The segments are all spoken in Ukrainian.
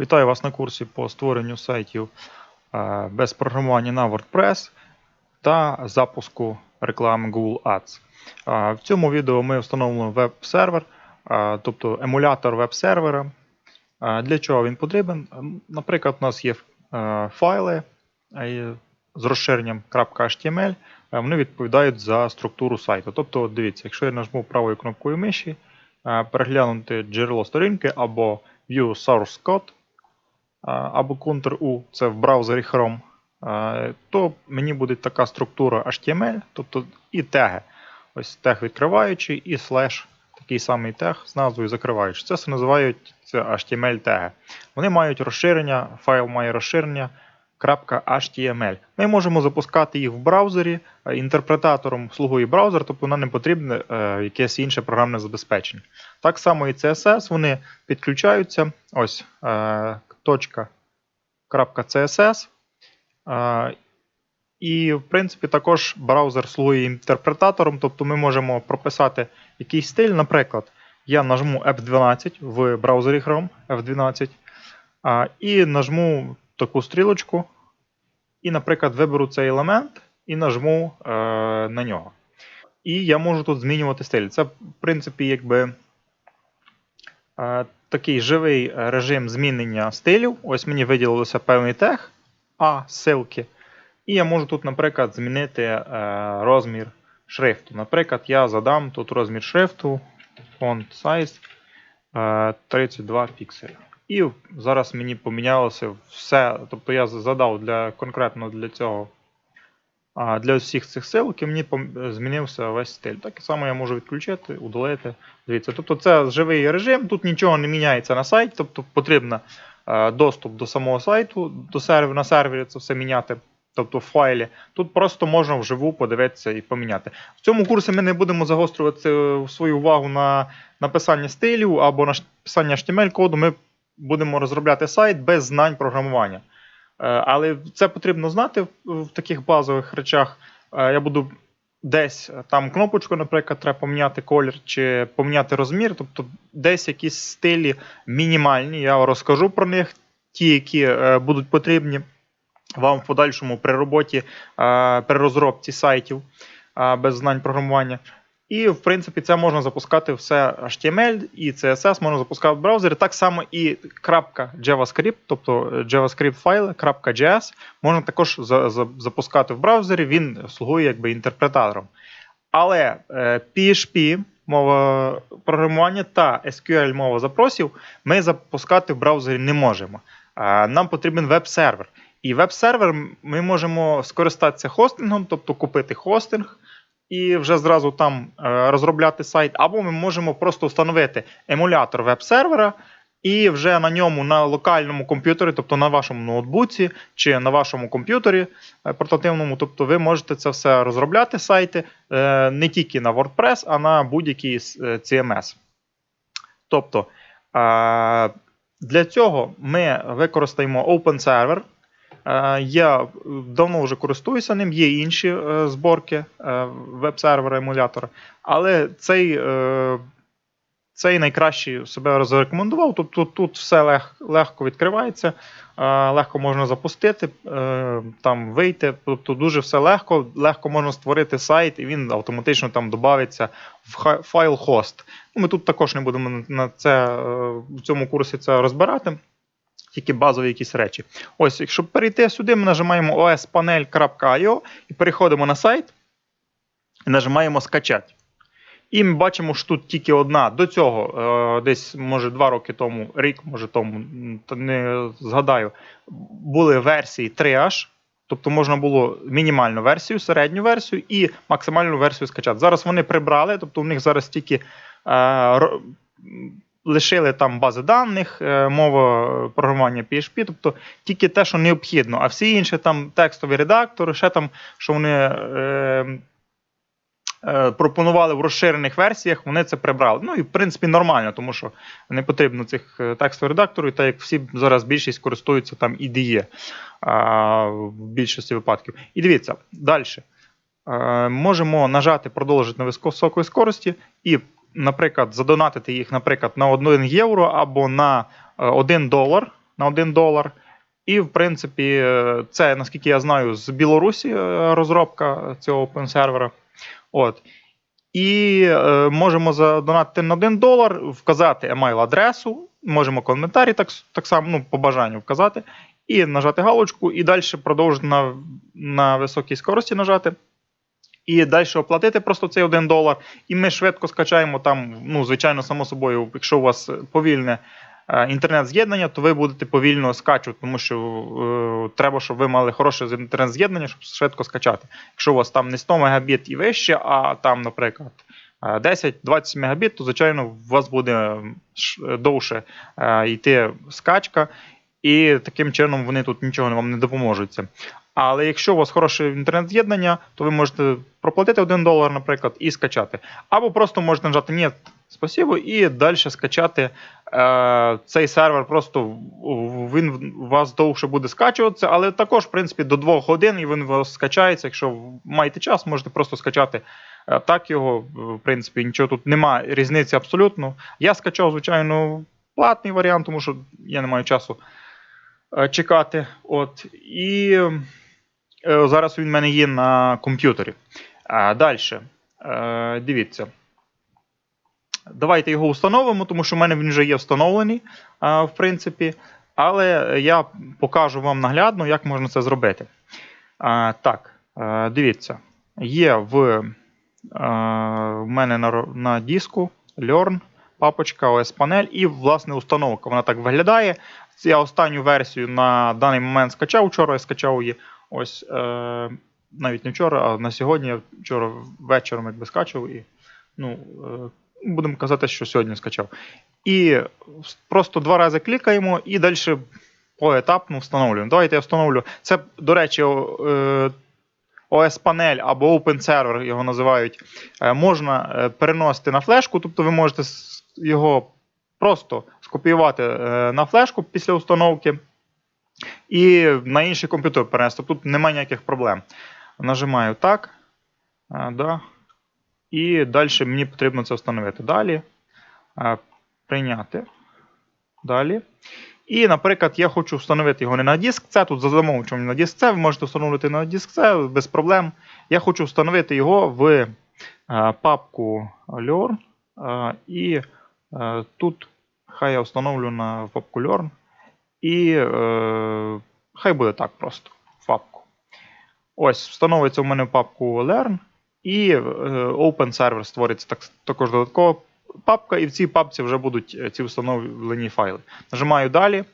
Вітаю вас на курсі по створенню сайтів е, без програмування на WordPress та запуску реклами Google Ads. Е, В цьому відео ми встановимо веб-сервер, е, тобто емулятор веб-сервера. Для чого він потрібен? Наприклад, у нас є файли з розширенням .html, вони відповідають за структуру сайту. Тобто, дивіться, якщо я нажму правою кнопкою миші, переглянути джерело сторінки або View Source Code, або Ctrl-U, це в браузері Chrome, то мені буде така структура HTML, тобто і теги. Ось тег відкриваючий, і слеш, такий самий тег з назвою закриваючий. Це все називають HTML теги. Вони мають розширення, файл має розширення. .html. Ми можемо запускати їх в браузері, е, інтерпретатором слугує браузер, тобто нам не потрібне е, якесь інше програмне забезпечення. Так само і CSS, вони підключаються. Ось е, .css. Е, і, в принципі, також браузер слугує інтерпретатором, тобто ми можемо прописати якийсь стиль. Наприклад, я нажму F12 в браузері Chrome F12 і нажму таку стрілочку. І, наприклад, виберу цей елемент і нажму е, на нього. І я можу тут змінювати стиль. Це, в принципі, якби е, такий живий режим змінення стилів. Ось мені виділилося певний тег, а ссылки. І я можу тут, наприклад, змінити е, розмір шрифту. Наприклад, я задам тут розмір шрифту, font size е, 32 пікселя. І зараз мені помінялося все. Тобто я задав для, конкретно для цього, а, для всіх цих ссылок, мені змінився весь стиль. Так само я можу відключити, удалити. Дивіться, тобто це живий режим, тут нічого не міняється на сайті, тобто потрібно е, доступ до самого сайту, до сервера, на сервері це все міняти. Тобто в файлі. Тут просто можна вживу подивитися і поміняти. В цьому курсі ми не будемо загострювати е, свою увагу на написання стилів або на ш- писання HTML-коду. Ми будемо розробляти сайт без знань програмування. Е, Але це потрібно знати в, таких базових речах. Е, Я буду десь е, там кнопочку, наприклад, треба поміняти колір чи поміняти розмір. Тобто десь якісь стилі мінімальні. Я розкажу про них, ті, які будуть потрібні вам в подальшому при роботі, при розробці сайтів без знань програмування. І, в принципі, це можна запускати все HTML і CSS можна запускати в браузері. Так само і .javascript, тобто JavaScript файли, .js можна також за- за- запускати в браузері, він слугує якби інтерпретатором. Але е, PHP, мова програмування та SQL мова запросів ми запускати в браузері не можемо. Е, Нам потрібен веб-сервер. І веб-сервер ми можемо скористатися хостингом, тобто купити хостинг і вже зразу там е, розробляти сайт, або ми можемо просто встановити емулятор веб-сервера. І вже на ньому на локальному комп'ютері, тобто на вашому ноутбуці чи на вашому комп'ютері е, портативному, тобто ви можете це все розробляти сайти е, не тільки на WordPress, а на будь-який CMS. Тобто е, для цього ми використаємо OpenServer. Е, Я давно вже користуюся ним, є інші е, зборки е, веб-сервера емулятора, але цей, е, цей найкраще себе зарекомендував. Тобто тут все лег, легко відкривається, е, легко можна запустити, е, там вийти. Тобто дуже все легко, легко можна створити сайт, і він автоматично там додається в файл хост. Ми тут також не будемо на- це е, в цьому курсі це розбирати. Тільки базові якісь речі. Ось, якщо перейти сюди, ми нажимаємо ospanel.io і переходимо на сайт і нажимаємо скачати. І ми бачимо, що тут тільки одна. До цього, е, десь, може, два роки тому, рік, може тому, не згадаю, були версії 3H. Тобто можна було мінімальну версію, середню версію і максимальну версію скачати. Зараз вони прибрали, тобто у них зараз тільки е, лишили там бази даних, е, мова програмування PHP, тобто тільки те, що необхідно, а всі інші там текстові редактори, ще там, що вони е, е, пропонували в розширених версіях, вони це прибрали. Ну і в принципі нормально, тому що не потрібно цих е, текстових редакторів, так як всі зараз більшість користуються там IDE а, в більшості випадків. І дивіться, далі. Е, можемо нажати продовжити на високої скорості і, наприклад, задонатити їх, наприклад, на 1 євро або на е, 1 долар. на 1 долар. І, в принципі, е, це, наскільки я знаю, з Білорусі е, розробка цього open сервера. От. І е, можемо задонатити на 1 долар, вказати емайл-адресу, можемо коментарі так, так само, ну, по бажанню вказати, і нажати галочку, і далі продовжити на, на високій скорості нажати. І далі оплатити просто цей 1 долар. І ми швидко скачаємо там, ну, звичайно, само собою, якщо у вас повільне е, інтернет-з'єднання, то ви будете повільно скачувати, тому що е, треба, щоб ви мали хороше інтернет-з'єднання, щоб швидко скачати. Якщо у вас там не 100 Мбіт і вище, а там, наприклад, е, 10-20 Мбіт, то, звичайно, у вас буде довше е, йти скачка, і таким чином вони тут нічого вам не допоможуть. Але якщо у вас хороше інтернет-з'єднання, то ви можете проплатити 1 долар, наприклад, і скачати. Або просто можете нажати Ні, спасибо, і далі скачати е, цей сервер. Просто він вас довше буде скачуватися, але також, в принципі, до 2 годин і він у вас скачається. Якщо маєте час, можете просто скачати е, так його. В принципі, нічого тут немає різниці абсолютно. Я скачав, звичайно, платний варіант, тому що я не маю часу е, чекати. От. І зараз він в мене є на комп'ютері. А, далі. Е, дивіться. Давайте його встановимо, тому що в мене він вже є встановлений, в принципі. Але я покажу вам наглядно, як можна це зробити. Так, е, дивіться. Є в, е, в мене на, на диску Learn, папочка OS панель і, власне, установка. Вона так виглядає. Я останню версію на даний момент скачав. Вчора я скачав її. Ось е, навіть не вчора, а на сьогодні я вчора вечором якби скачав і ну, е, будемо казати, що сьогодні скачав. І просто два рази клікаємо і далі поетапно встановлюємо. Давайте я встановлю. Це, до речі, о- е, OS панель або Open Server його називають. е, Можна е, переносити на флешку, тобто ви можете його просто скопіювати е, на флешку після установки і на інший комп'ютер перенести. Тут немає ніяких проблем. Нажимаю так. Да. І далі мені потрібно це встановити. Далі. Прийняти. Далі. І, наприклад, я хочу встановити його не на диск C, тут за замовчуванням на диск C, ви можете встановити на диск C без проблем. Я хочу встановити його в папку Learn. І тут хай я встановлю на папку Learn. І е, хай буде так просто в папку. Ось, встановиться у мене папку Learn, і е, Open Server створиться так, також додаткова папка, і в цій папці вже будуть е, ці встановлені файли. Нажимаю далі.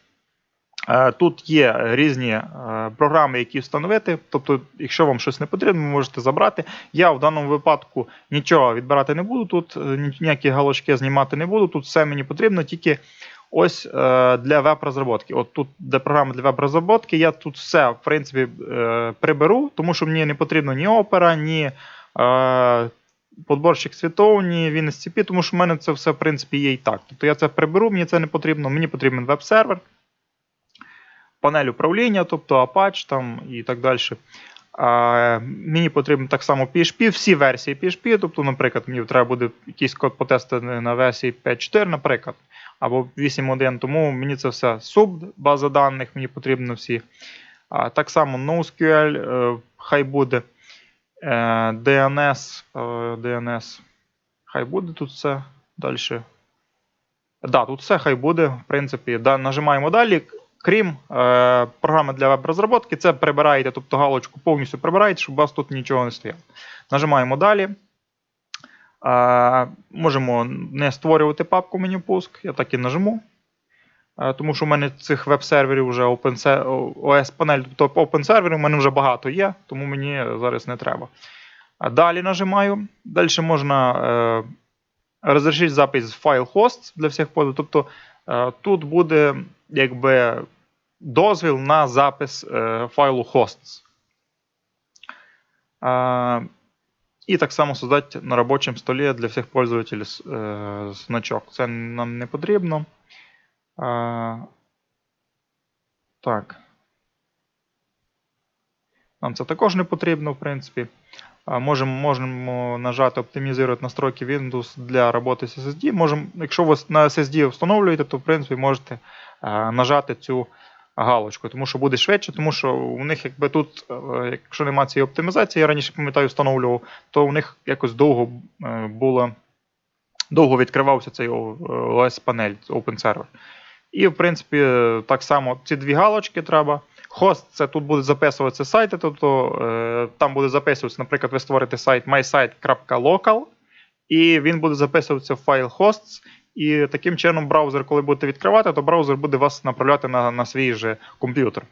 Е, Тут є різні е, програми, які встановити. Тобто, якщо вам щось не потрібно, ви можете забрати. Я в даному випадку нічого відбирати не буду. Тут ніякі галочки знімати не буду. Тут все мені потрібно, тільки ось е, для веб-розробки. От тут, де програма для веб-розробки, я тут все в принципі е, приберу, тому що мені не потрібно ні опера, ні. Е, Подборщик світов, ні WinSCP, тому що в мене це все в принципі є і так. Тобто я це приберу, мені це не потрібно, мені потрібен веб-сервер, панель управління, тобто Apache там і так далі. Мені потрібно так само PHP, всі версії PHP, тобто, наприклад, мені треба буде якийсь код потестити на версії 5.4, наприклад, або 8.1, тому мені це все суб, база даних, мені потрібно всі. Так само NoSQL, е, хай буде е, DNS, е, DNS, хай буде тут все далі. Да, тут все хай буде, в принципі. Да, нажимаємо далі. Крім е, програми для веб-розробки, це прибираєте, тобто галочку повністю прибираєте, щоб у вас тут нічого не стояло. Нажимаємо далі. Е, можемо не створювати папку меню пуск, я так і нажму. Е, тому що в мене цих веб-серверів вже OS панель, тобто Open серверів у мене вже багато є, тому мені зараз не треба. А Далі нажимаю. Далі можна е, розрішити запис файл hosts для всіх подів. Тобто е, тут буде якби дозвіл на запис е, файлу hosts. Е, і так само создати на робочому столі для всіх пользователів е, значок. Це нам не потрібно. Е, так. Нам це також не потрібно, в принципі. Можемо, можемо нажати оптимізувати настройки Windows для роботи з SSD. Можемо, якщо ви на SSD встановлюєте, то в принципі можете нажати цю галочку, тому що буде швидше, тому що у них якби тут, е, якщо немає цієї оптимізації, я раніше пам'ятаю, встановлював, то у них якось довго е, було довго відкривався цей OS панель Open Server. І, в принципі, е, так само ці дві галочки треба. Хост це тут буде записуватися сайти, тобто е, там буде записуватися, наприклад, ви створите сайт mysite.local, і він буде записуватися в файл hosts. І таким чином браузер, коли будете відкривати, то браузер буде вас направляти на, на свій же комп'ютер.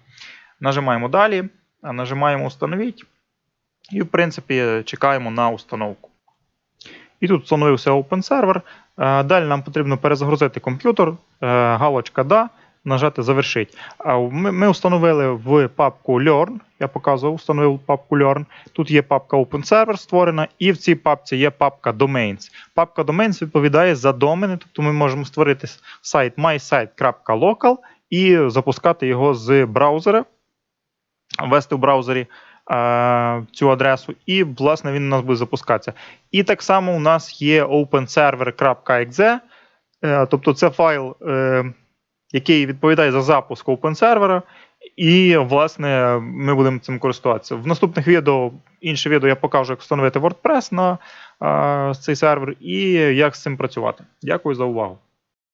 Нажимаємо далі, нажимаємо Установіть. І, в принципі, чекаємо на установку. І тут встановився Open Server. Е, Далі нам потрібно перезагрузити комп'ютер, е, галочка Да, нажати Завершить. Ми, ми встановили в папку Learn. Я показував, встановив папку Learn. Тут є папка Open Server створена, і в цій папці є папка Domains. Папка Domains відповідає за домени, тобто ми можемо створити сайт mysite.local і запускати його з браузера, ввести в браузері е, цю адресу, і, власне, він у нас буде запускатися. І так само у нас є openserver.exe, е, тобто це файл, е, який відповідає за запуск OpenServer, і, власне, ми будемо цим користуватися. В наступних відео, інше відео я покажу, як встановити WordPress на е, цей сервер і як з цим працювати. Дякую за увагу.